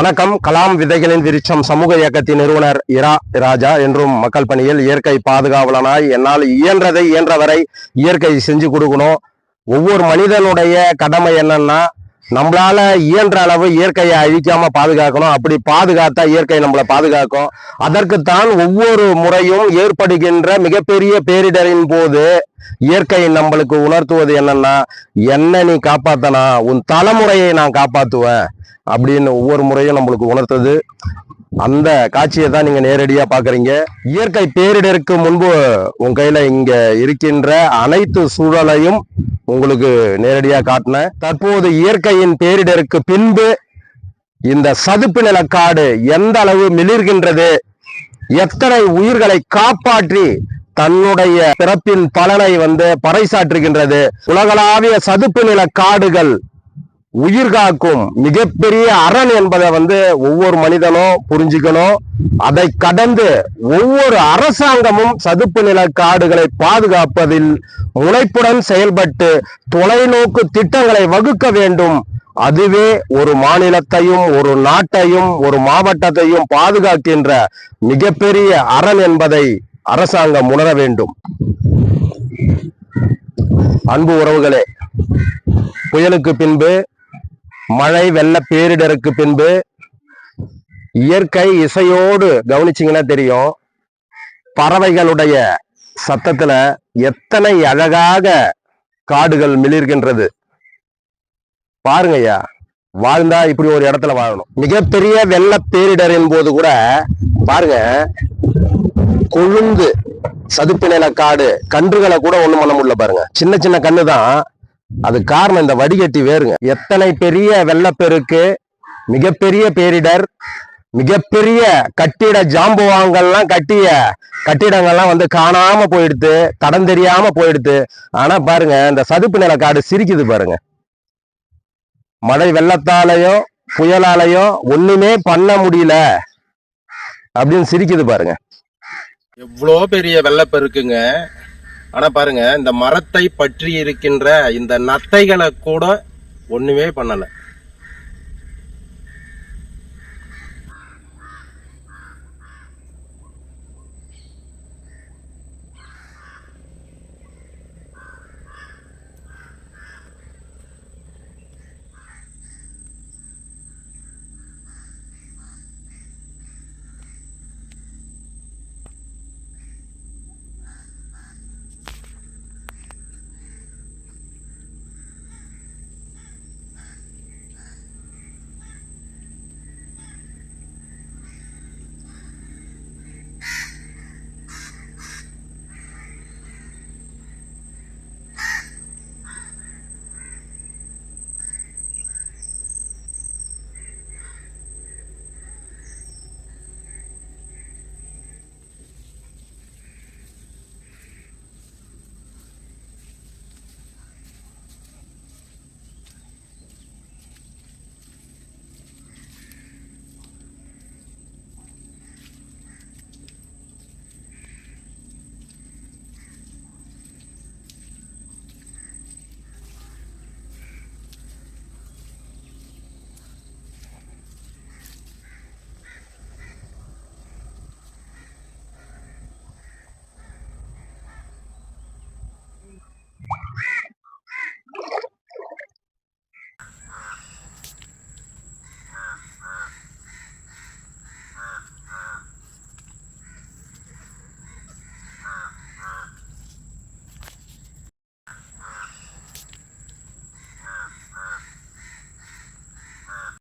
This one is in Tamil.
வணக்கம். கலாம் விதைகளின் விருட்சம் சமூக இயக்கத்தின் நிறுவனர் இரா ராஜா என்றும் மக்கள் பணியில் இயற்கை பாதுகாவலனாய் என்னால் இயன்றதை இயன்றவரை இயற்கை செஞ்சு கொடுக்கணும். ஒவ்வொரு மனிதனுடைய கடமை என்னன்னா நம்மளால இயன்ற அளவு இயற்கையை அழிக்காம பாதுகாக்கணும். அப்படி பாதுகாத்தா இயற்கை நம்மளை பாதுகாக்கும். அதற்குத்தான் ஒவ்வொரு முறையும் ஏற்படுகின்ற மிகப்பெரிய பேரிடரின் போது இயற்கை நம்மளுக்கு உணர்த்துவது என்னன்னா என்ன நீ காப்பாத்தனா? உன் தலைமுறையை நான் காப்பாத்துவேன். அப்படின்னு ஒவ்வொரு முறையும் நம்மளுக்கு உணர்த்தது. அந்த காட்சியை தான் நீங்க நேரடியா பாக்குறீங்க இயற்கை பேரிடருக்கு முன்பு உன் கையில இங்க இருக்கின்ற அனைத்து சூழலையும் உங்களுக்கு நேரடியா காட்டினேன். தற்போது இயற்கையின் பேரிடருக்கு பின்பு இந்த சதுப்பு நிலக்காடு எந்த அளவு மிளிர்கின்றது? எத்தனை உயிர்களை காப்பாற்றி தன்னுடைய பிறப்பின் பலனை வந்து பறைசாற்றுகின்றது? உலகளாவிய சதுப்பு நில காடுகள் உயிர் காக்கும் மிகப்பெரிய அரண் என்பதை வந்து ஒவ்வொரு மனிதனும் புரிஞ்சுக்கணும். அதை கடந்து ஒவ்வொரு அரசாங்கமும் சதுப்பு நில காடுகளை பாதுகாப்பதில் முனைப்புடன் செயல்பட்டு தொலைநோக்கு திட்டங்களை வகுக்க வேண்டும். அதுவே ஒரு மாநிலத்தையும் ஒரு நாட்டையும் ஒரு மாவட்டத்தையும் பாதுகாக்கின்ற மிகப்பெரிய அரண் என்பதை அரசாங்கம் உணர வேண்டும். அன்பு உறவுகளே புயலுக்கு பின்பு மழை வெள்ள பேரிடருக்கு பின்பு இயற்கை இசையோடு கவனிச்சீங்கன்னா தெரியும். பறவைகளுடைய சத்தத்துல எத்தனை அழகாக காடுகள் மிளிர்கின்றது. பாருங்க ஐயா வாழ்ந்தா இப்படி ஒரு இடத்துல வாழணும். மிகப்பெரிய வெள்ள பேரிடரின் போது கூட பாருங்க கொழுந்து சதுப்பு நில காடு கன்றுகளை கூட ஒண்ணும் பண்ண முடியல பாருங்க. சின்ன சின்ன கண்ணு தான் அது காரணம் இந்த வடிகட்டி வேறுங்க எத்தனை பெரிய வெள்ளப்பெருக்கு மிகப்பெரிய பேரிடர் மிகப்பெரிய கட்டிட ஜாம்புவாங்கள்லாம் கட்டிய கட்டிடங்கள்லாம் வந்து காணாம போயிடுது தடம் தெரியாம போயிடுது ஆனா பாருங்க இந்த சதுப்பு நில காடு சிரிக்குது பாருங்க. மழை வெள்ளத்தாலையும் புயலாலையும் ஒண்ணுமே பண்ண முடியல அப்படின்னு சிரிக்குது பாருங்க. எவ்வளோ பெரிய வெள்ளப்பெருக்குங்க. ஆனா பாருங்க இந்த மரத்தை பற்றி இருக்கின்ற இந்த நத்தைகளை கூட ஒண்ணுமே பண்ணல.